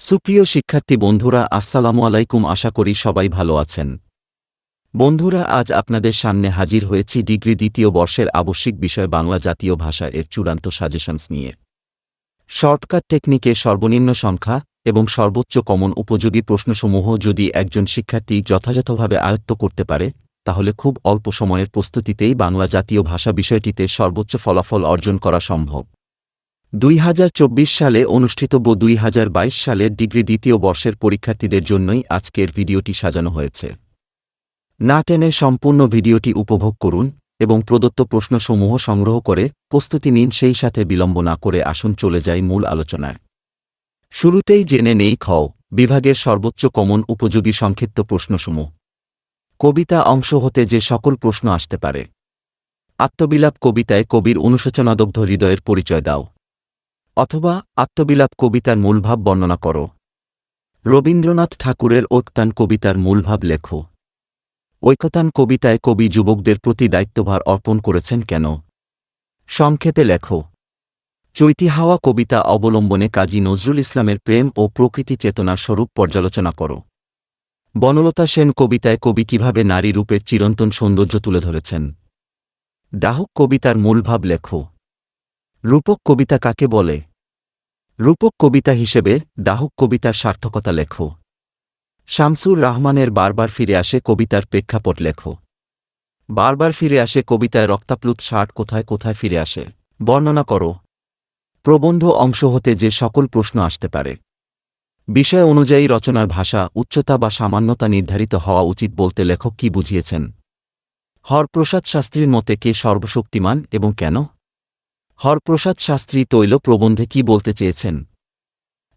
সুপ্রিয় শিক্ষার্থী বন্ধুরা, আসসালামু আলাইকুম। আশা করি সবাই ভালো আছেন। বন্ধুরা, আজ আপনাদের সামনে হাজির হয়েছি ডিগ্রি দ্বিতীয় বর্ষের আবশ্যিক বিষয় বাংলা জাতীয় ভাষা এর চূড়ান্ত সাজেশনস নিয়ে। শর্টকাট টেকনিকে সর্বনিম্ন সংখ্যা এবং সর্বোচ্চ কমন উপযোগী প্রশ্নসমূহ যদি একজন শিক্ষার্থী যথাযথভাবে আয়ত্ত করতে পারে, তাহলে খুব অল্প সময়ের প্রস্তুতিতেই বাংলা জাতীয় ভাষা বিষয়টিতে সর্বোচ্চ ফলাফল অর্জন করা সম্ভব। দুই হাজার চব্বিশ সালে অনুষ্ঠিতব্য দুই সালের ডিগ্রি দ্বিতীয় বর্ষের পরীক্ষার্থীদের জন্যই আজকের ভিডিওটি সাজানো হয়েছে। না টেনে সম্পূর্ণ ভিডিওটি উপভোগ করুন এবং প্রদত্ত প্রশ্নসমূহ সংগ্রহ করে প্রস্তুতি নিন, সেই সাথে বিলম্ব না করে আসুন, চলে যাই মূল আলোচনায়। শুরুতেই জেনে নেই খ, বিভাগের সর্বোচ্চ কমন উপযোগী সংক্ষিপ্ত প্রশ্নসমূহ। কবিতা অংশ হতে যে সকল প্রশ্ন আসতে পারে। আত্মবিলাপ কবিতায় কবির অনুশোচনাদগ্ধ হৃদয়ের পরিচয় দাও। অথবা আত্মবিলাপ কবিতার মূলভাব বর্ণনা করো। রবীন্দ্রনাথ ঠাকুরের ঐক্তান কবিতার মূলভাব লেখো। ঐকতান কবিতায় কবি যুবকদের প্রতি দায়িত্বভার অর্পণ করেছেন কেন? সংক্ষেপে লেখো। চৈতি হাওয়া কবিতা অবলম্বনে কাজী নজরুল ইসলামের প্রেম ও প্রকৃতি চেতনার স্বরূপ পর্যালোচনা করো। বনলতা সেন কবিতায় কবি কীভাবে নারী রূপের চিরন্তন সৌন্দর্য তুলে ধরেছেন? ডাহুক কবিতার মূলভাব লেখো। রূপক কবিতা কাকে বলে? রূপক কবিতা হিসেবে ডাহুক কবিতার সার্থকতা লেখো। শামসুর রহমানের বারবার ফিরে আসে কবিতার প্রেক্ষাপট লেখো। বারবার ফিরে আসে কবিতায় রক্তাপ্লুত ষাট কোথায় কোথায় ফিরে আসে। বর্ণনা করো। প্রবন্ধ অংশ হতে যে সকল প্রশ্ন আসতে পারে। বিষয় অনুযায়ী রচনার ভাষা উচ্চতা বা সামান্যতা নির্ধারিত হওয়া উচিত বলতে লেখক কি বুঝিয়েছেন? হরপ্রসাদ শাস্ত্রীর মতে কে সর্বশক্তিমান এবং কেন? হরপ্রসাদ শাস্ত্রী তৈল প্রবন্ধে কি বলতে চেয়েছেন?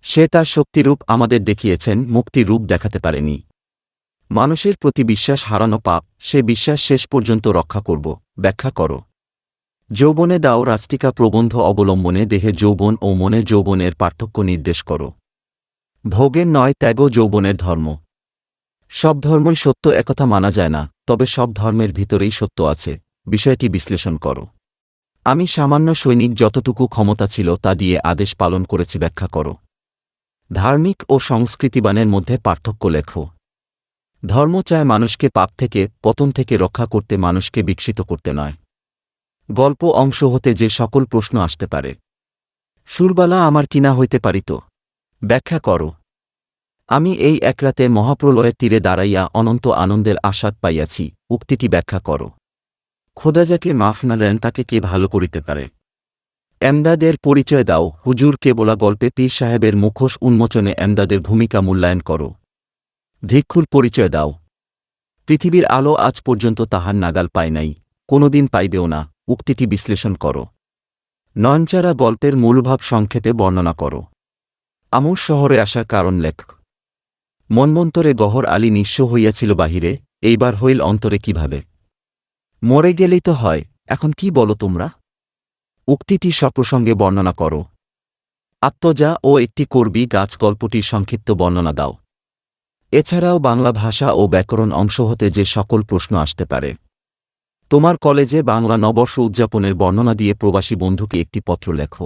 সে তার শক্তিরূপ আমাদের দেখিয়েছেন মুক্তির রূপ দেখাতে পারেনি। মানুষের প্রতি বিশ্বাস হারানো পাপ, সে বিশ্বাস শেষ পর্যন্ত রক্ষা করব, ব্যাখ্যা করো। যৌবনে দাও রাস্তিকা প্রবন্ধ অবলম্বনে দেহে যৌবন ও মনে যৌবনের পার্থক্য নির্দেশ করো। ভোগের নয় ত্যাগ যৌবনের ধর্ম। সব ধর্মই সত্য, একথা মানা যায় না, তবে সব ধর্মের ভিতরেই সত্য আছে, বিষয়টি বিশ্লেষণ করো। আমি সামান্য সৈনিক যতটুকু ক্ষমতা ছিল তা দিয়ে আদেশ পালন করেছি, ব্যাখ্যা করো। ধার্মিক ও সংস্কৃতিবানের মধ্যে পার্থক্য লেখো। ধর্ম চায় মানুষকে পাপ থেকে, পতন থেকে রক্ষা করতে, মানুষকে বিকশিত করতে নয়। গল্প অংশ হতে যে সকল প্রশ্ন আসতে পারে। সুরবালা আমার কিনা হইতে পারিত। ব্যাখ্যা করো। আমি এই একরাতে মহাপ্রলয়ের তীরে দাঁড়াইয়া অনন্ত আনন্দের আস্বাদ পাইয়াছি, উক্তিটি ব্যাখ্যা করো। খোদা যাকে মাফ না দেন, তাকে কে ভালো করিতে পারে? এমদাদের পরিচয় দাও। হুজুর কেবলা গল্পে পীর সাহেবের মুখোশ উন্মোচনে এমদাদের ভূমিকা মূল্যায়ন করো। ভিক্ষুর পরিচয় দাও। পৃথিবীর আলো আজ পর্যন্ত তাহার নাগাল পায় নাই। কোনোদিন পাইবেও না। উক্তিটি বিশ্লেষণ করো। নয়নচারা গল্পের মূলভাব সংক্ষেপে বর্ণনা করো। আমুর শহরে আসার কারণ লেখ। মনমন্তরে গহর আলী নিঃস্ব হইয়াছিল বাহিরে, এইবার হইল অন্তরে কীভাবে? মরে গেলেই তো হয়, এখন কি বলো তোমরা? উক্তিটি সপ্রসঙ্গে বর্ণনা করো। আত্মজা ও একটি কর্বী গাছ গল্পটির সংক্ষিপ্ত বর্ণনা দাও। এছাড়াও বাংলা ভাষা ও ব্যাকরণ অংশ হতে যে সকল প্রশ্ন আসতে পারে। তোমার কলেজে বাংলা নবর্ষ উদযাপনের বর্ণনা দিয়ে প্রবাসী বন্ধুকে একটি পত্র লেখো।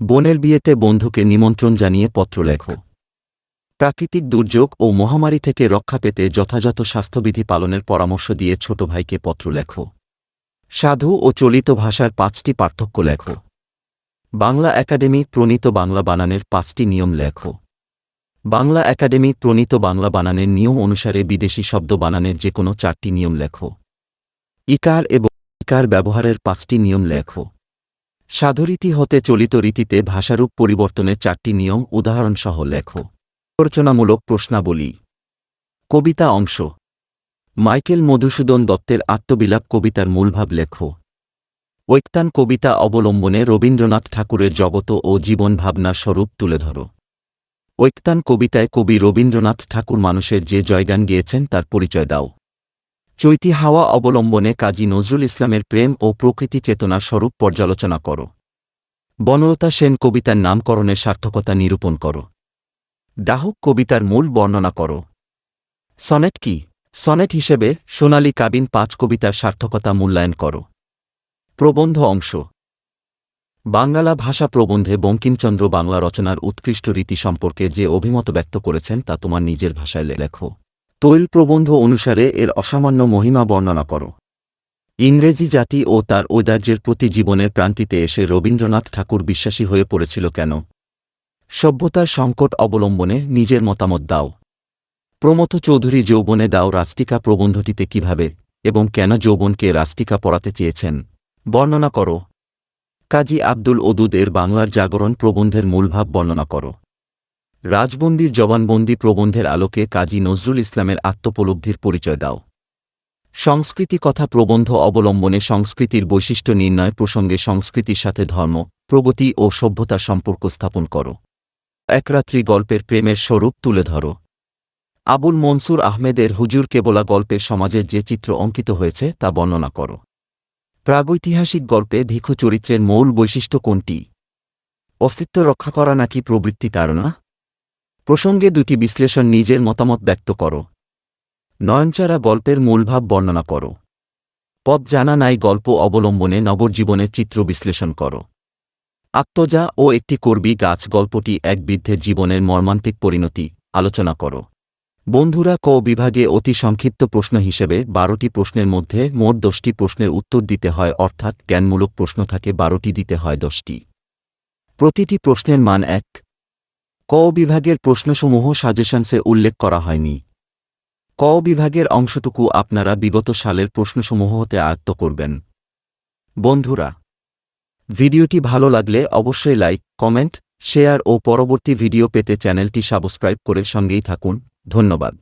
বোনের বিয়েতে বন্ধুকে নিমন্ত্রণ জানিয়ে পত্র লেখো। প্রাকৃতিক দুর্যোগ ও মহামারী থেকে রক্ষা পেতে যথাযথ স্বাস্থ্যবিধি পালনের পরামর্শ দিয়ে ছোট ভাইকে পত্র লেখো। সাধু ও চলিত ভাষার পাঁচটি পার্থক্য লেখো। বাংলা একাডেমি প্রণীত বাংলা বানানের পাঁচটি নিয়ম লেখ। বাংলা একাডেমি প্রণীত বাংলা বানানের নিয়ম অনুসারে বিদেশি শব্দ বানানের যে কোনো চারটি নিয়ম লেখো। ইকার এবং ইকার ব্যবহারের পাঁচটি নিয়ম লেখ। সাধুরীতি হতে চলিত রীতিতে ভাষারূপ পরিবর্তনের চারটি নিয়ম উদাহরণসহ লেখো। আলোচনামূলক প্রশ্নাবলী। কবিতা অংশ। মাইকেল মধুসূদন দত্তের আত্মবিলাপ কবিতার মূলভাব লেখ। ঐক্তান কবিতা অবলম্বনে রবীন্দ্রনাথ ঠাকুরের জগত ও জীবন ভাবনা স্বরূপ তুলে ধরো। ঐক্তান কবিতায় কবি রবীন্দ্রনাথ ঠাকুর মানুষের যে জয়গান গিয়েছেন তার পরিচয় দাও। চৈতি হাওয়া অবলম্বনে কাজী নজরুল ইসলামের প্রেম ও প্রকৃতি চেতনার স্বরূপ পর্যালোচনা করো। বনলতা সেন কবিতার নামকরণের সার্থকতা নিরূপণ করো। ডাহুক কবিতার মূল বর্ণনা করো। সনেট কি? সনেট হিসেবে সোনালি কাবিন পাঁচ কবিতার সার্থকতা মূল্যায়ন করো। প্রবন্ধ অংশ। বাংলা ভাষা প্রবন্ধে বঙ্কিমচন্দ্র বাংলা রচনার উৎকৃষ্ট রীতি সম্পর্কে যে অভিমত ব্যক্ত করেছেন তা তোমার নিজের ভাষায় লেখো। তৈল প্রবন্ধ অনুসারে এর অসামান্য মহিমা বর্ণনা করো। ইংরেজি জাতি ও তার ঔদার্যের প্রতি জীবনের প্রান্তিতে এসে রবীন্দ্রনাথ ঠাকুর বিশ্বাসী হয়ে পড়েছিল কেন? সভ্যতার সংকট অবলম্বনে নিজের মতামত দাও। প্রমথ চৌধুরী যৌবনে দাও রাস্তিকা প্রবন্ধটিতে কীভাবে এবং কেন যৌবনকে রাস্তিকা পড়াতে চেয়েছেন। বর্ণনা করো। কাজী আব্দুল ওদুদ এর বাংলার জাগরণ প্রবন্ধের মূলভাব বর্ণনা করো। রাজবন্দির জবানবন্দি প্রবন্ধের আলোকে কাজী নজরুল ইসলামের আত্মপলব্ধির পরিচয় দাও। সংস্কৃতি কথা প্রবন্ধ অবলম্বনে সংস্কৃতির বৈশিষ্ট্য নির্ণয় প্রসঙ্গে সংস্কৃতির সাথে ধর্ম, প্রগতি ও সভ্যতার সম্পর্ক স্থাপন করো। একরাত্রি গল্পের প্রেমের স্বরূপ তুলে ধরো। আবুল মনসুর আহমেদের হুজুর কেবলা গল্পের সমাজের যে চিত্র অঙ্কিত হয়েছে তা বর্ণনা করো। প্রাগৈতিহাসিক গল্পে ভিক্ষু চরিত্রের মূল বৈশিষ্ট্য কোনটি? অস্তিত্ব রক্ষা করা নাকি প্রবৃত্তি তাড়না? প্রসঙ্গে দুটি বিশ্লেষণ নিজের মতামত ব্যক্ত করো। নয়নচারা গল্পের মূলভাব বর্ণনা করো। পদ জানা নাই গল্প অবলম্বনে নগরজীবনের চিত্র বিশ্লেষণ করো। আত্মজা ও একটি কর্বী গাছ গল্পটি এক বৃদ্ধের জীবনের মর্মান্তিক পরিণতি, আলোচনা করো। বন্ধুরা, ক বিভাগে অতি সংক্ষিপ্ত প্রশ্ন হিসেবে বারোটি প্রশ্নের মধ্যে মোট দশটি প্রশ্নের উত্তর দিতে হয়, অর্থাৎ জ্ঞানমূলক প্রশ্ন থাকে, বারোটি দিতে হয় দশটি। প্রতিটি প্রশ্নের মান এক। ক বিভাগের প্রশ্নসমূহ সাজেশনসে উল্লেখ করা হয়নি। ক বিভাগের অংশটুকু আপনারা বিগত সালের প্রশ্নসমূহ হতে আয়ত্ত করবেন। বন্ধুরা ভিডিওটি ভালো লাগলে অবশ্যই লাইক, কমেন্ট, শেয়ার ও পরবর্তী ভিডিও পেতে চ্যানেলটি সাবস্ক্রাইব করে সঙ্গেই থাকুন। ধন্যবাদ।